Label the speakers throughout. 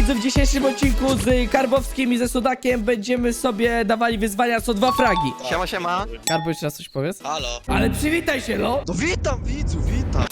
Speaker 1: widzów, w dzisiejszym odcinku z Karbowskim i ze Sudakiem będziemy sobie dawali wyzwania co dwa fragi.
Speaker 2: Siema, siema.
Speaker 1: Karbo, jeszcze raz coś powiedz?
Speaker 2: Halo.
Speaker 1: Ale przywitaj się, no!
Speaker 2: No witam widzu, witam.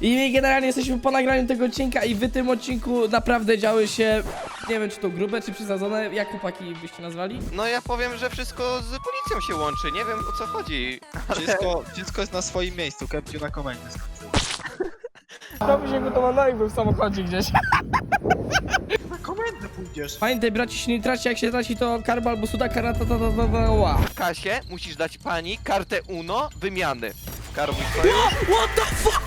Speaker 1: I generalnie jesteśmy po nagraniu tego odcinka i w tym odcinku naprawdę działy się, nie wiem czy to grube, czy przesadzone, jak chłopaki byście nazwali?
Speaker 3: No ja powiem, że wszystko z policją się łączy, nie wiem o co chodzi.
Speaker 2: Wszystko, wszystko jest na swoim miejscu, Kepciu na komendzie skończył.
Speaker 1: Się to ma naiwy w samochodzie gdzieś.
Speaker 2: Pójdziesz.
Speaker 1: Pamiętaj braci, się nie traci, jak się traci to Karbo albo Sudaka, ratatatatatała.
Speaker 3: W kasie musisz dać pani kartę UNO wymiany. Karbuj swoją.
Speaker 1: What the fuck?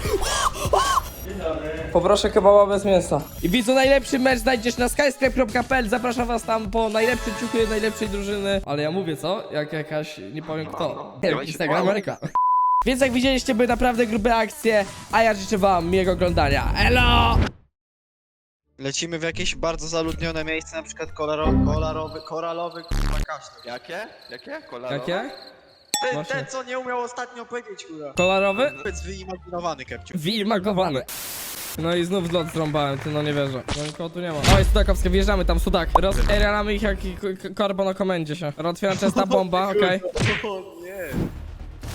Speaker 1: Poproszę kebaba bez mięsa. I widzu, najlepszy mecz znajdziesz na skyscrape.pl. Zapraszam was tam po najlepsze ciuchy najlepszej drużyny. Ale ja mówię co? Jak jakaś, nie powiem kto. Nie wiem, Instagram Ameryka. Więc jak widzieliście, były naprawdę grube akcje, a ja życzę wam miłego oglądania. Elo!
Speaker 2: Lecimy w jakieś bardzo zaludnione miejsce, na przykład kolaro, kolorowy, koralowy kurwa kasztan.
Speaker 3: Jakie? Jakie? Kolorowe?
Speaker 1: Jakie?
Speaker 2: Ten,
Speaker 1: Właśnie.
Speaker 2: ten co nie umiał ostatnio powiedzieć, kurwa.
Speaker 1: Kolorowy?
Speaker 2: Jest wyimaginowany, Kepciu.
Speaker 1: Wilmakowany. No i znów zlot zrąbałem, ty no nie wierzę. No nikogo tu nie ma. Oj, Sudakowskie, wjeżdżamy tam, Sudak. Rozeralamy ich jak k- karbo na komendzie się. Otwieram częsta bomba, okej.
Speaker 2: O nie.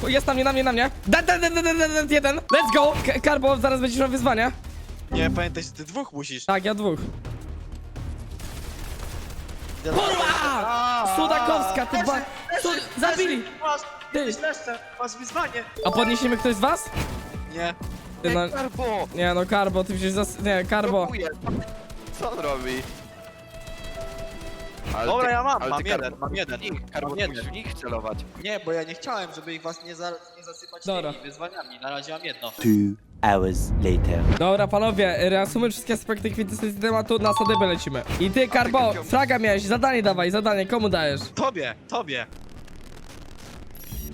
Speaker 1: O, Jest na mnie, na mnie, na mnie. Da, da, da, da, da, da, da, jeden. Let's go! K Karbo, zaraz będziesz miał wyzwania.
Speaker 2: Nie, pamiętaj, że ty dwóch musisz.
Speaker 1: Tak, ja dwóch. Kurwa! Sudakowska, ty ba... Sud... Zabili!
Speaker 2: Masz,
Speaker 1: Ty.
Speaker 2: jesteś leszcze, masz wyzwanie.
Speaker 1: A podniesiemy ktoś z was?
Speaker 2: Nie.
Speaker 1: Ty, no...
Speaker 3: Karbo!
Speaker 1: Nie no, Karbo, ty przecież zas... Nie, Karbo.
Speaker 3: Co on robi? Ale
Speaker 2: Dobra,
Speaker 3: ty-
Speaker 2: ja mam,
Speaker 3: ale
Speaker 2: mam
Speaker 3: ty,
Speaker 2: jeden, mam jeden.
Speaker 3: Karbo,
Speaker 2: Mam
Speaker 3: ty
Speaker 2: jeden.
Speaker 3: musisz w nich celować.
Speaker 2: Nie, bo ja nie chciałem, żeby ich was nie, za, nie zasypać
Speaker 1: Dobra.
Speaker 2: tymi wyzwaniami. Na razie mam jedno.
Speaker 4: Two hours later.
Speaker 1: Dobra, panowie, reasumuję wszystkie aspekty kwintesencji tematu, na sadybę lecimy. I ty, Karbo, fraga miałeś, zadanie dawaj, zadanie, komu dajesz?
Speaker 2: Tobie, tobie.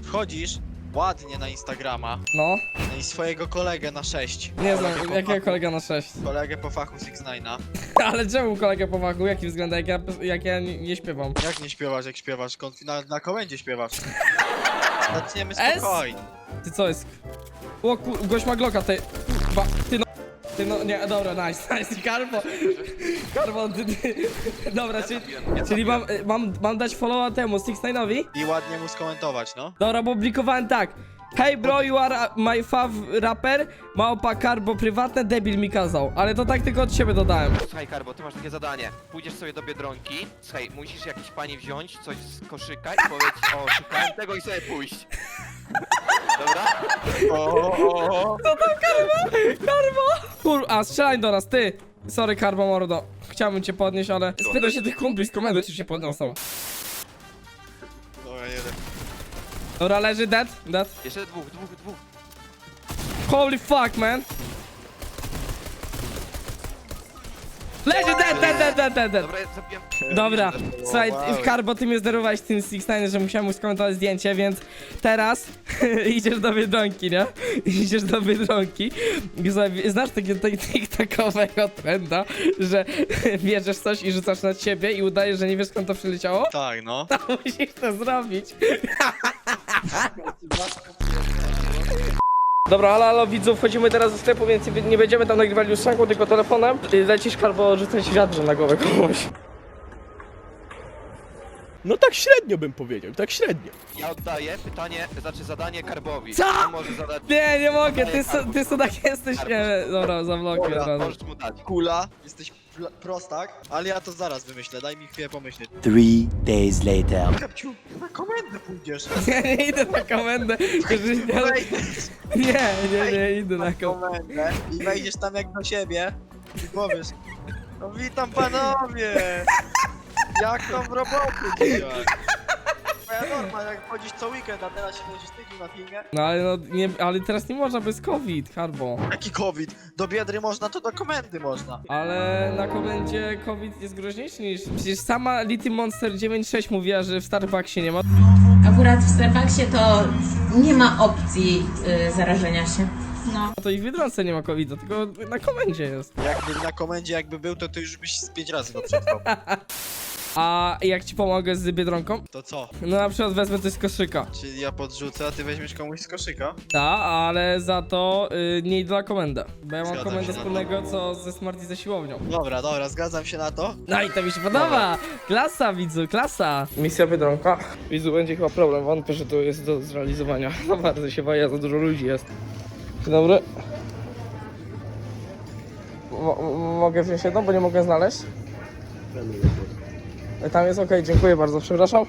Speaker 2: Wchodzisz ładnie na Instagrama
Speaker 1: No,
Speaker 2: i swojego kolegę na 6.
Speaker 1: nie znam, jakiego kolega na 6?
Speaker 2: Kolegę po fachu 6
Speaker 1: Ale czemu kolegę po fachu, jaki względ, jak ja, jak ja nie, nie śpiewam?
Speaker 2: Jak nie śpiewasz, jak śpiewasz? Na, na komendzie śpiewasz. Zaczniemy spokojnie.
Speaker 1: Ty co jest? O kur... gość ma glocka, ty... Ba, ty no... Ty no, nie, dobra, nice, nice, Karbo. Karbo, ty, ty. Dobra, czyli, czyli mam, mam, mam dać followa temu, Six Nine'owi?
Speaker 2: I ładnie mu skomentować, no.
Speaker 1: Dobra, bo publikowałem tak. Hey bro, you are my fav rapper. Małpa Karbo prywatne, debil mi kazał. Ale to tak tylko od siebie dodałem.
Speaker 3: Słuchaj Karbo, ty masz takie zadanie. Pójdziesz sobie do Biedronki, słuchaj, musisz jakiejś pani wziąć coś z koszyka i powiedzieć, o, szukałem tego i sobie pójść. Dobra?
Speaker 2: O,
Speaker 1: Karbo! Kur... A, strzelaj do nas, ty! Sorry Karbo mordo. Chciałbym cię podnieść, ale... Spytaj się tych kumpli z komendy, czy się podniosą.
Speaker 2: Dobra, jeden.
Speaker 1: Dobra, leży dead, dead.
Speaker 3: Jeszcze dwóch, dwóch, dwóch.
Speaker 1: Holy fuck, man! Leży dead, dead, dead, dead, dead, dead.
Speaker 3: Dobra, ja zabiłem.
Speaker 1: Dobra, słuchaj,
Speaker 2: Wow.
Speaker 1: Karbo, ty mnie zderowałeś tym Six Nine, że musiałem mu skomentować zdjęcie, więc teraz idziesz do Biedronki, nie? Idziesz do Biedronki i sobie- znasz takiego tak- tiktokowego trenda, że bierzesz coś i rzucasz na ciebie i udajesz, że nie wiesz skąd to przyleciało?
Speaker 2: Tak, no.
Speaker 1: To musisz to zrobić. Dobra, ale halo widzów, wchodzimy teraz do sklepu, więc nie- będziemy tam nagrywali już szanką, tylko telefonem. Lecisz Karbo rzucać wiadrze na głowę komuś.
Speaker 5: No tak średnio bym powiedział, tak średnio.
Speaker 3: Ja oddaję pytanie, znaczy zadanie Karbowi.
Speaker 1: Co?
Speaker 3: On może zadać...
Speaker 1: Nie, nie mogę, ty, so, ty Sudak jesteś, nie, dobra, zablokuję
Speaker 2: Dobra,
Speaker 1: od razu.
Speaker 3: Możesz mu dać.
Speaker 2: Kula, jesteś pl- prostak, ale ja to zaraz wymyślę, daj mi chwilę pomyśleć.
Speaker 4: Three days later.
Speaker 2: Kepciu, na komendę pójdziesz.
Speaker 1: Nie, nie idę na komendę, nie,
Speaker 2: Wejdziesz
Speaker 1: nie, nie, nie idę na
Speaker 2: na
Speaker 1: komendę.
Speaker 2: komendę i wejdziesz tam jak do siebie i powiesz No witam panowie! Jak tam w roboty dzisiaj? Twoja norma, jak chodzisz co weekend, a teraz się będziesz tydzień na filmie.
Speaker 1: No ale no, nie, ale teraz nie można bez COVID, Karbo.
Speaker 2: Jaki COVID? Do biedry można, to do komendy można.
Speaker 1: Ale na komendzie COVID jest groźniejszy niż... Przecież sama Little Monster 9.6 mówiła, że w Starbucksie nie ma.
Speaker 6: Akurat w Starbucksie to nie ma opcji y, zarażenia się. No.
Speaker 1: To i w Biedronce nie ma covid tylko na komendzie jest.
Speaker 2: Jakby na komendzie jakby był, to ty już byś z pięć razy go przetrwał.
Speaker 1: A jak ci pomogę z Biedronką?
Speaker 2: To co?
Speaker 1: No na przykład wezmę coś z koszyka.
Speaker 2: Czyli ja podrzucę, a ty weźmiesz komuś z koszyka?
Speaker 1: Ta, ale za to y, nie dla komendę. Bo ja mam
Speaker 2: Zgadzam
Speaker 1: komendę
Speaker 2: się
Speaker 1: wspólnego co ze Smarty ze siłownią.
Speaker 2: Dobra, dobra, zgadzam się na to.
Speaker 1: No i to mi się podoba! Klasa, widzu, klasa! Misja Biedronka. Widzu, będzie chyba problem, wątpię, że to jest do zrealizowania. Za bardzo się waja, za dużo ludzi jest. Dzień dobry. Mo- mogę wziąć jedną, bo nie mogę znaleźć? Tam jest okej, dziękuję bardzo, przepraszam.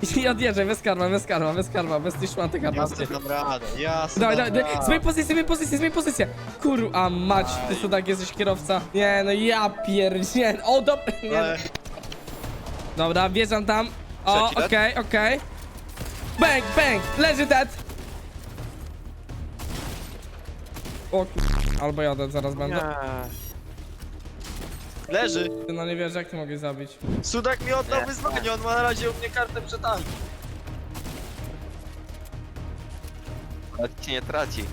Speaker 1: I odjeżdżaj, bez karma, bez karma, bez karma, bez tej szmaty
Speaker 2: Ja sobie dam radę, ja sobie
Speaker 1: Dawaj, dawaj, dawaj, zmień pozycję, zmień pozycję, zmień pozycję. Kur, a mać, ty co tak jesteś kierowca. Nie, no ja pierdzie. O, dobra, nie.
Speaker 2: Ale
Speaker 1: Dobra, wjeżdżam tam. O,
Speaker 3: Trzeci
Speaker 1: okej, okej. Bang, bang, leży dead. O kur... Albo jadę, zaraz będę.
Speaker 2: Leży.
Speaker 1: Ty no nie wiesz, jak ty mogę zabić.
Speaker 2: Sudak mi oddał wyzwanie, on ma na razie u mnie kartę przetargu.
Speaker 3: Ale ci nie traci.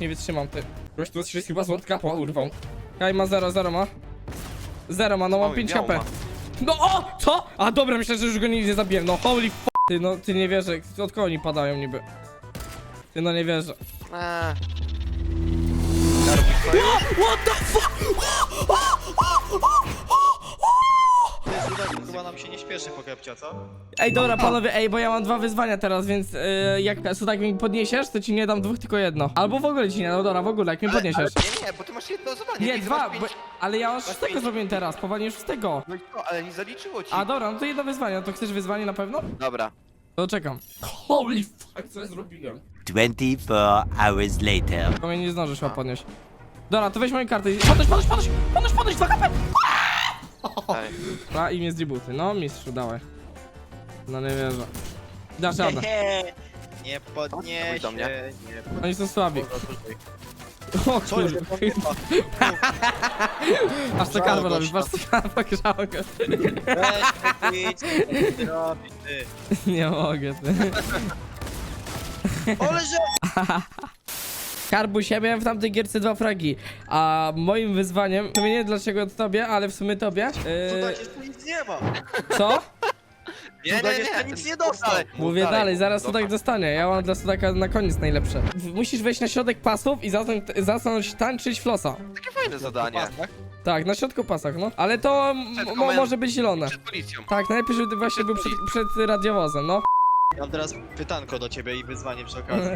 Speaker 1: Nie wytrzymam, ty. Ktoś tu jest chyba złotka po urwą. Kaj ma 0, 0 ma. 0 ma, no mam
Speaker 3: Oj,
Speaker 1: 5
Speaker 3: białą
Speaker 1: HP.
Speaker 3: ma.
Speaker 1: No o! Co? A dobra, myślę, że już go nie zabiłem. No holy f... Ty no, ty nie wierzę. Od kogo oni padają niby? Ty no nie wierzę.
Speaker 3: Eee.
Speaker 1: What the fuck?
Speaker 2: Chyba nam się nie śpieszy po kepcia, co?
Speaker 1: Ej, dobra, panowie, ej, bo ja mam dwa wyzwania teraz, więc yy, jak tak mi podniesiesz, to ci nie dam dwóch, tylko jedno. Albo w ogóle ci nie dam, dobra, w ogóle, jak mnie podniesiesz.
Speaker 3: Nie, nie, bo ty masz jedno zadanie.
Speaker 1: Nie,
Speaker 3: ty
Speaker 1: dwa,
Speaker 3: masz
Speaker 1: bo,
Speaker 3: pięć-
Speaker 1: ale ja już z tego
Speaker 3: pięć.
Speaker 1: zrobiłem teraz, powalnie już z tego.
Speaker 3: No i co, ale nie zaliczyło ci.
Speaker 1: A dobra, no to jedno wyzwanie, no to chcesz wyzwanie na pewno?
Speaker 3: Dobra.
Speaker 1: To czekam. Holy fuck, co ja zrobiłem?
Speaker 4: 24 hours later.
Speaker 1: Tylko mnie nie zdążysz chyba podnieść. Dobra, to weź moją kartę i... Podnoś, podnoś, podnoś, podnoś, podnoś, dwa HP!
Speaker 3: Ej.
Speaker 1: A, imię z debuty, no mistrzu, dawaj. No nie wierzę. Dasz radę.
Speaker 2: Nie podniesie,
Speaker 3: do mnie.
Speaker 2: nie
Speaker 1: Oni są słabi. O
Speaker 2: Co jest?
Speaker 1: kurwa. Aż co karma robisz, masz co karma grzało go.
Speaker 2: Weź, co ty robisz, ty.
Speaker 1: Nie mogę, ty.
Speaker 2: Ole, że...
Speaker 1: Karbuś, ja miałem w tamtej gierce dwa fragi, a moim wyzwaniem, sumie nie wiem dlaczego tobie, ale w sumie tobie, yy,
Speaker 2: jeszcze nic nie ma.
Speaker 1: co?
Speaker 3: Nie, nie,
Speaker 2: jeszcze
Speaker 3: nie.
Speaker 2: nic nie dostał.
Speaker 1: Mówię dalej, zaraz. Sudak dostanie, ja mam dla Sudaka na koniec najlepsze. W- Musisz wejść na środek pasów i zacząć, zacząć tańczyć flosa.
Speaker 3: Takie fajne zadanie.
Speaker 1: Tak, na środku pasach, no. Ale to m-
Speaker 3: Przed
Speaker 1: mo-
Speaker 3: komend-
Speaker 1: może być zielone.
Speaker 3: Przed policją.
Speaker 1: Tak, najlepiej, żeby właśnie był przed, przed radiowozem, no.
Speaker 2: Mam teraz pytanko do ciebie i wyzwanie przy okazji.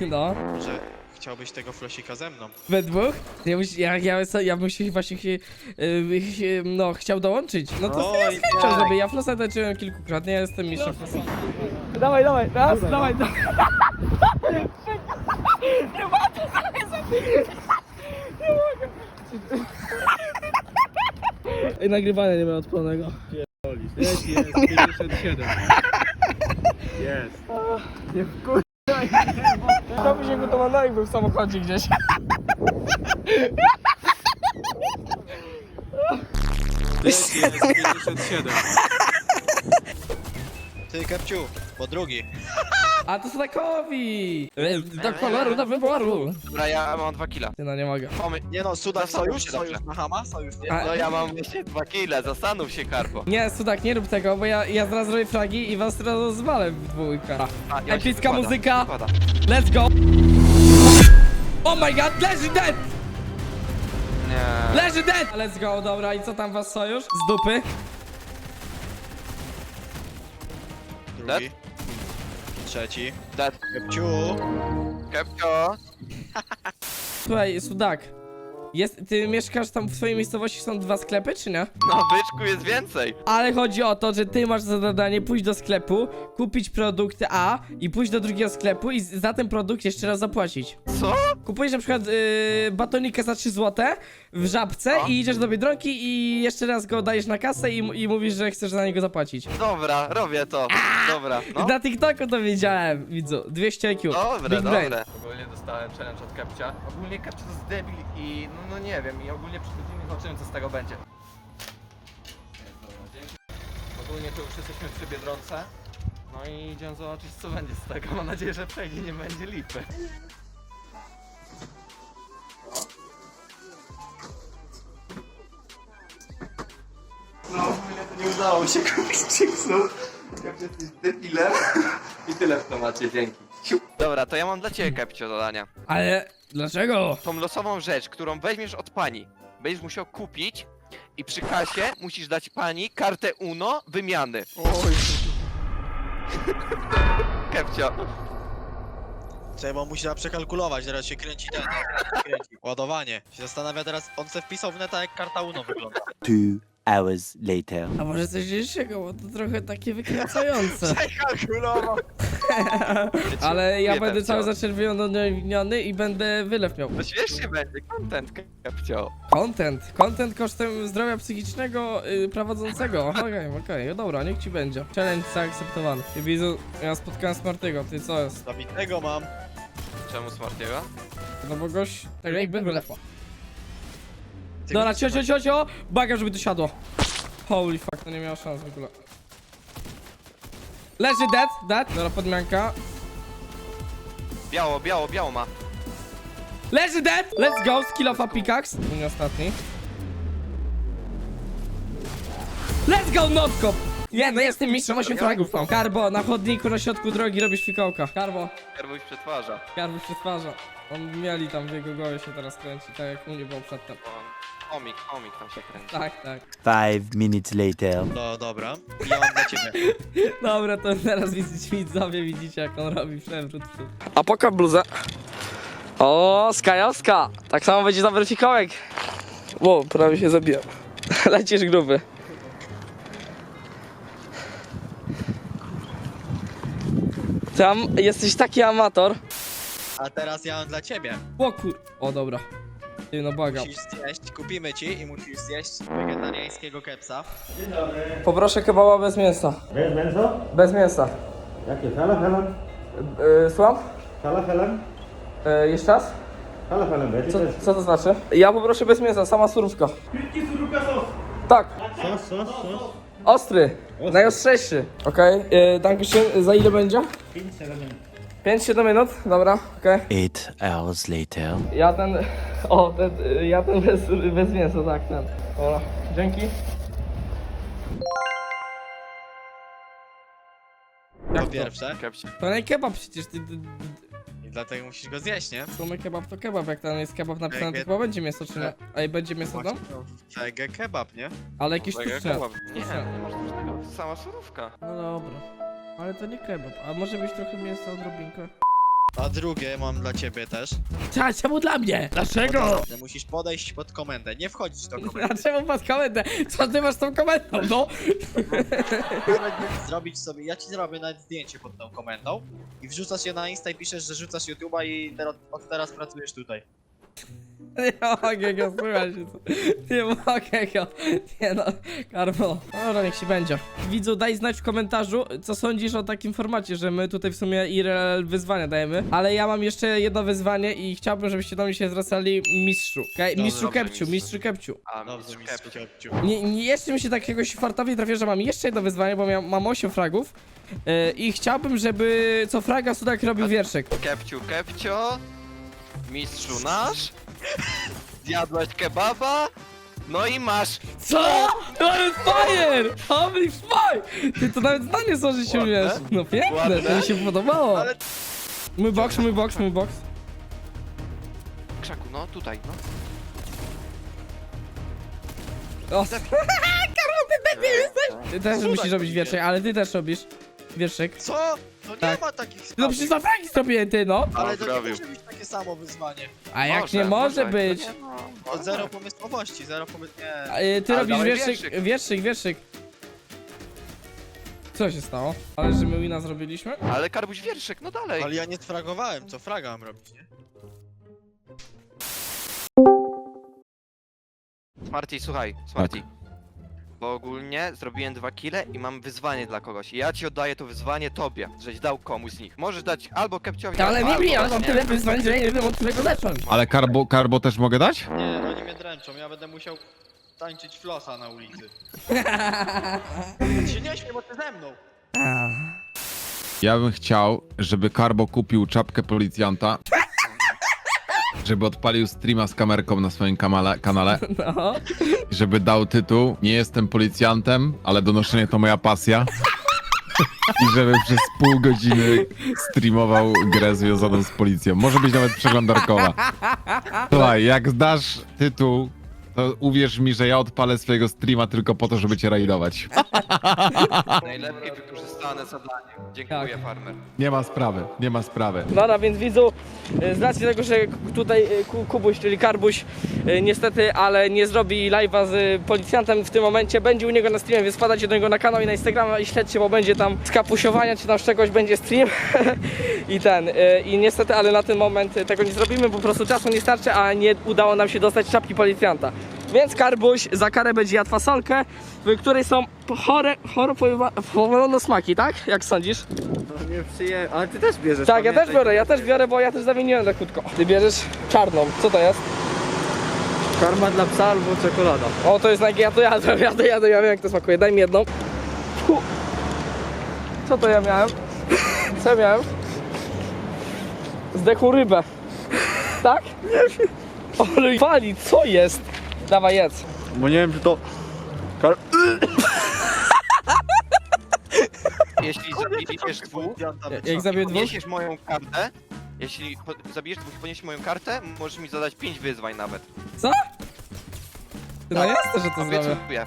Speaker 1: No,
Speaker 2: Że chciałbyś tego flosika ze mną?
Speaker 1: we dwóch. Ja, musi, ja, ja, ja bym się właśnie chci- yy, ch- no, chciał dołączyć. No to
Speaker 2: Oj,
Speaker 1: Chciał,
Speaker 2: tak.
Speaker 1: żeby ja flosa tańczyłem kilkukrotnie, ja jestem mistrzem flosa. Dawaj, dawaj, raz, dawaj, dawaj. Nie mogę, nie mogę. Ej, nagrywania nie ma odpalonego.
Speaker 5: Jest, jest, 57. Jest.
Speaker 1: To by się gotował na jakby w samochodzie gdzieś.
Speaker 5: Jest, jest, 57.
Speaker 2: Ty, Kepciu, po drugi.
Speaker 1: A to Sudakowi! Do koloru, do wyboru!
Speaker 3: Dobra, ja mam dwa killa.
Speaker 1: Ty no nie mogę.
Speaker 2: Nie no, Sudak, sojusz,
Speaker 3: się
Speaker 2: sojusz
Speaker 3: dobrze.
Speaker 2: na Hama, sojusz, nie?
Speaker 1: A-
Speaker 3: No ja mam jeszcze dwa kile, zastanów się, Karbo.
Speaker 1: Nie, Sudak, nie rób tego, bo ja, ja zaraz robię fragi i was teraz zwalę w dwójkę.
Speaker 3: A, ja się
Speaker 1: Epicka
Speaker 3: wykładam,
Speaker 1: muzyka.
Speaker 3: wykładam.
Speaker 1: Let's go! Oh my god, leży dead!
Speaker 3: Nie.
Speaker 1: Leży dead! Let's go, dobra, i co tam was sojusz? Z dupy?
Speaker 2: Drugi. Trzeci.
Speaker 3: Dead.
Speaker 2: Kepciu.
Speaker 3: Kepcio.
Speaker 1: Słuchaj, Sudak. Jest, ty mieszkasz tam w swojej miejscowości, są dwa sklepy, czy nie?
Speaker 3: No, byczku jest więcej.
Speaker 1: Ale chodzi o to, że ty masz za zadanie pójść do sklepu, kupić produkty A i pójść do drugiego sklepu i z- za ten produkt jeszcze raz zapłacić.
Speaker 3: Co?
Speaker 1: Kupujesz na przykład yy, batonikę za 3 zł w żabce
Speaker 3: No.
Speaker 1: i idziesz do Biedronki i jeszcze raz go dajesz na kasę i, i mówisz, że chcesz za niego zapłacić.
Speaker 3: Dobra, robię to. Dobra, no.
Speaker 1: Na TikToku to wiedziałem, widzu. 200 IQ.
Speaker 3: Dobre,
Speaker 1: Big brain.
Speaker 3: dobre.
Speaker 7: Ogólnie dostałem challenge od Kepcia. Ogólnie Kepcia to jest debil i no, no nie wiem, i ogólnie przed tymi zobaczymy co z tego będzie. Ogólnie to już jesteśmy przy Biedronce. No i idziemy zobaczyć co będzie z tego. Mam nadzieję, że przejdzie nie będzie lipy. Nie udało się kupić chipsów. Jak jesteś debilem. I tyle w temacie, dzięki.
Speaker 3: Dobra, to ja mam dla ciebie, Kepcio, zadania.
Speaker 1: Ale dlaczego?
Speaker 3: Tą losową rzecz, którą weźmiesz od pani, będziesz musiał kupić i przy kasie musisz dać pani kartę UNO wymiany.
Speaker 2: Oj.
Speaker 3: Kepcio.
Speaker 2: Czekaj, bo musi przekalkulować, teraz się kręci ten, kręci. Ładowanie. Się zastanawia teraz, on se wpisał w neta jak karta UNO wygląda.
Speaker 4: Two hours later.
Speaker 1: A może coś jeszcze, bo to trochę takie wykręcające.
Speaker 2: Przekalkulował.
Speaker 1: Ale ja będę cały zaczerwiony i będę wylew miał.
Speaker 3: No śmiesznie będzie, content, Kepcio.
Speaker 1: Content. Content kosztem zdrowia psychicznego y, prowadzącego. Okej, okej, dobra, niech ci będzie. Challenge zaakceptowany. I widzę, ja spotkałem Smartego, ty co jest?
Speaker 2: Zabitego mam.
Speaker 3: Czemu Smartiego?
Speaker 1: No bo gość, tak jakby wylewa.
Speaker 2: Ty
Speaker 1: Dobra, cio, cio, cio, cio, baga, żeby to siadło. Holy fuck, to nie miało szans w ogóle. Leży dead, dead. Dobra, podmianka.
Speaker 3: Biało, biało, biało ma.
Speaker 1: Leży dead! Let's go, skill of a pickaxe. Nie ostatni. Let's go, notkop! Nie, no jestem mistrzem 8 fragów mam. Karbo, na chodniku, na środku drogi robisz fikołka. Karbo,
Speaker 3: Karbuś przetwarza.
Speaker 1: Karbo się twarza. On mieli tam w jego głowie się teraz kręci, tak jak u mnie było przedtem.
Speaker 3: On, omik, omik tam się kręci.
Speaker 1: Tak, tak.
Speaker 4: Five minutes later.
Speaker 2: No dobra. Ja mam dla ciebie.
Speaker 1: Dobra, to teraz widzicie, widzowie, widzicie jak on robi przewrót. A poka bluzę. O, skajowska. Tak samo będzie dobry fikołek. Wow, prawie się zabijam. Lecisz gruby. Tam jesteś taki amator.
Speaker 2: A teraz ja mam dla ciebie.
Speaker 1: O kur... O dobra. Ty no błagam.
Speaker 2: Musisz zjeść, kupimy ci i musisz zjeść wegetariańskiego kepsa.
Speaker 1: Poproszę kebaba bez mięsa.
Speaker 8: Bez mięso?
Speaker 1: Bez mięsa.
Speaker 8: Jakie? Falafelem?
Speaker 1: Yy, słucham?
Speaker 8: Falafelem?
Speaker 1: Yy, jeszcze raz?
Speaker 8: Falafelem będzie
Speaker 1: Co,
Speaker 8: też.
Speaker 1: co to znaczy? Ja poproszę bez mięsa, sama surówka. Tak.
Speaker 8: Sos, sos, sos.
Speaker 1: Ostry. Najostrzejszy. Okej. Okay. Danke schön. Za ile będzie? 5-7 minut? Dobra, okej.
Speaker 4: Eight hours later.
Speaker 1: Ja ten... O, ten, ja ten bez, bez mięsa, tak, ten. Dobra, dzięki.
Speaker 2: Po
Speaker 1: to?
Speaker 2: pierwsze.
Speaker 1: To nie kebab przecież, ty... ty, ty
Speaker 2: I dlatego musisz go zjeść, nie?
Speaker 1: w sumie kebab to kebab, jak tam jest kebab napisane, to
Speaker 2: Wege-
Speaker 1: chyba będzie mięso czy nie? A i będzie mięso tam?
Speaker 2: Wege kebab, nie?
Speaker 1: Ale jakieś
Speaker 3: Mega
Speaker 1: sztuczne.
Speaker 3: kebab. Nie, nie masz takiego. Sama surówka.
Speaker 1: No dobra. Ale to nie kebab, a może być trochę mięsa odrobinkę?
Speaker 2: A drugie mam dla ciebie też.
Speaker 1: Cześć, czemu dla mnie? Dlaczego?
Speaker 2: Musisz podejść pod komendę, nie wchodzić do
Speaker 1: A
Speaker 2: komendy.
Speaker 1: czemu pod komendę? Co ty masz z tą komendą, no?
Speaker 2: Zrobić sobie, ja ci zrobię nawet zdjęcie pod tą komendą i wrzucasz je na Insta i piszesz, że rzucasz YouTube'a i teraz, od teraz pracujesz tutaj.
Speaker 1: Nie mogę go, słuchaj się. Nie mogę go. Nie no, Karbo. Dobra, niech się będzie. Widzu, daj znać w komentarzu, co sądzisz o takim formacie, że my tutaj w sumie IRL wyzwania dajemy. Ale ja mam jeszcze jedno wyzwanie i chciałbym, żebyście do mnie się zwracali mistrzu. Okay? Mistrzu
Speaker 3: dobrze,
Speaker 1: Kepciu,
Speaker 3: mistrzu.
Speaker 1: mistrzu Kepciu.
Speaker 3: A,
Speaker 2: Dobrze,
Speaker 3: mistrz Kepcio.
Speaker 2: Kepciu.
Speaker 1: Nie, nie jeszcze mi się takiego fartowi trafiło, że mam jeszcze jedno wyzwanie, bo miał, mam 8 fragów. Yy, I chciałbym, żeby co fraga Sudak robił wierszyk.
Speaker 3: Kepciu, Kepcio. Mistrzu nasz. Zjadłeś kebaba. No i masz.
Speaker 1: Co? Ale fire! Holy fuck! Ty to nawet zdanie złożyć się
Speaker 3: Ładne?
Speaker 1: umiesz. No piękne, to mi się podobało.
Speaker 2: Ale-
Speaker 1: Mój box, mój box, mój box.
Speaker 3: Krzaku, no tutaj, no.
Speaker 1: O, Karol, ty debil jesteś! Ty też musisz robić wierszyk, ale ty też robisz wierszyk.
Speaker 2: Co? No nie
Speaker 1: Tak.
Speaker 2: ma takich
Speaker 1: No przecież na fragi zrobiłem ty, no!
Speaker 2: Ale to nie może być takie samo wyzwanie.
Speaker 1: A jak nie może być?
Speaker 2: O zero pomysłowości, zero pomysł... Nie.
Speaker 1: A, y, Ty
Speaker 3: Ale
Speaker 1: robisz
Speaker 3: dawaj
Speaker 1: wierszyk,
Speaker 3: wierszyk.
Speaker 1: wierszyk, wierszyk. Co się stało? Ale że my wina zrobiliśmy?
Speaker 3: Ale karbuś wierszyk, no dalej.
Speaker 2: Ale ja nie sfragowałem, co fraga mam robić, nie?
Speaker 3: Smarty, słuchaj, Smarty. Bo ogólnie zrobiłem dwa kile i mam wyzwanie dla kogoś. I ja ci oddaję to wyzwanie tobie, żeś dał komuś z nich. Możesz dać albo Kepciowi,
Speaker 1: Ale
Speaker 3: albo
Speaker 1: ja
Speaker 3: dać
Speaker 1: mam tyle wyzwań, że ja nie wiem od którego zacząć.
Speaker 5: Ale karbo, karbo też mogę dać?
Speaker 2: Nie, oni mnie dręczą, ja będę musiał tańczyć flosa na ulicy. Ty się nie śmiej, bo ty ze mną.
Speaker 5: Ja bym chciał, żeby Karbo kupił czapkę policjanta żeby odpalił streama z kamerką na swoim kamale, kanale
Speaker 1: No.
Speaker 5: żeby dał tytuł Nie jestem policjantem, ale donoszenie to moja pasja. I żeby przez pół godziny streamował grę związaną z policją. Może być nawet przeglądarkowa. Słuchaj, jak zdasz tytuł, to uwierz mi, że ja odpalę swojego streama tylko po to, żeby cię rajdować.
Speaker 3: Najlepiej zadanie. Dziękuję,
Speaker 1: Tak.
Speaker 3: farmer.
Speaker 5: Nie ma sprawy, nie ma sprawy.
Speaker 1: Dobra, więc widzu, z racji tego, że tutaj Ku- Kubuś, czyli Karbuś, y, niestety, ale nie zrobi live'a z policjantem w tym momencie, będzie u niego na streamie, więc wpadajcie do niego na kanał i na Instagrama i śledźcie, bo będzie tam skapusiowania, czy tam z czegoś będzie stream i ten, y, i niestety, ale na ten moment tego nie zrobimy, po prostu czasu nie starczy, a nie udało nam się dostać czapki policjanta. Więc Karbuś za karę będzie jadł fasolkę, w której są chore, chore powolone smaki, tak? Jak sądzisz?
Speaker 2: Nie przyje... Ale ty też bierzesz.
Speaker 1: Tak, ja też biorę, ja też biorę, bo ja też zamieniłem na krótko. Ty bierzesz czarną, co to jest?
Speaker 2: Karma dla psa albo czekolada.
Speaker 1: O, to jest naj... ja to jadłem, ja to jadłem, ja wiem jak to smakuje, daj mi jedną. Co to ja miałem? Co ja miałem? Zdechłą rybę. Tak? Ale pali, co jest? Dawaj, jedz.
Speaker 2: Bo nie wiem, czy to... Kar...
Speaker 3: Jeśli zabijesz dwóch,
Speaker 1: Jak zabiję dwóch?
Speaker 3: moją kartę, jeśli zabijesz dwóch i poniesiesz moją kartę, możesz mi zadać pięć wyzwań nawet.
Speaker 1: Co? Ty no tak. jest, że to zrobię.
Speaker 3: Obiecuję.